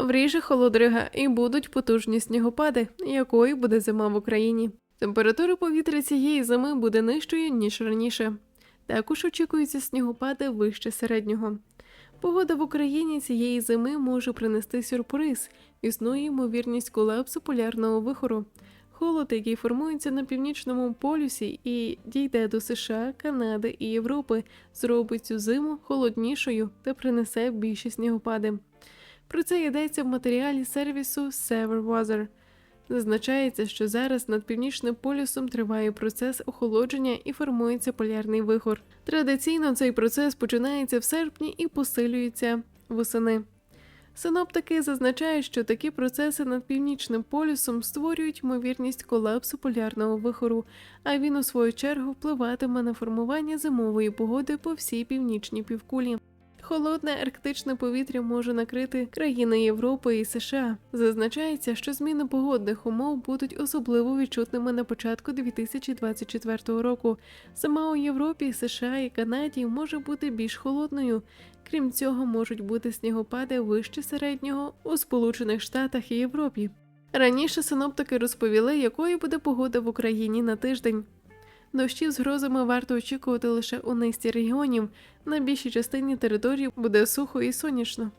Вріже холодрига і будуть потужні снігопади, якою буде зима в Україні. Температура повітря цієї зими буде нижчою, ніж раніше. Також очікуються снігопади вище середнього. Погода в Україні цієї зими може принести сюрприз. Існує ймовірність колапсу полярного вихору. Холод, який формується на північному полюсі і дійде до США, Канади і Європи, зробить цю зиму холоднішою та принесе більші снігопади. Про це йдеться в матеріалі сервісу Sever Weather. Зазначається, що зараз над північним полюсом триває процес охолодження і формується полярний вихор. Традиційно цей процес починається в серпні і посилюється восени. Синоптики зазначають, що такі процеси над північним полюсом створюють ймовірність колапсу полярного вихору, а він у свою чергу впливатиме на формування зимової погоди по всій північній півкулі. Холодне арктичне повітря може накрити країни Європи і США. Зазначається, що зміни погодних умов будуть особливо відчутними на початку 2024 року. Сама у Європі, США і Канаді може бути більш холодною. Крім цього, можуть бути снігопади вище середнього у Сполучених Штатах і Європі. Раніше синоптики розповіли, якою буде погода в Україні на тиждень. Дощів з грозами варто очікувати лише у низці регіонів. На більшій частині території буде сухо і сонячно.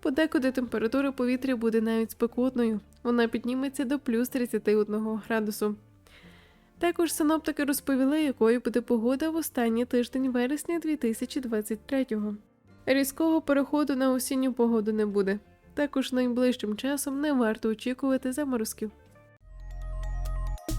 Подекуди температура повітря буде навіть спекотною. Вона підніметься до плюс 31 градусу. Також синоптики розповіли, якою буде погода в останній тиждень вересня 2023-го. Різкого переходу на осінню погоду не буде. Також найближчим часом не варто очікувати заморозків.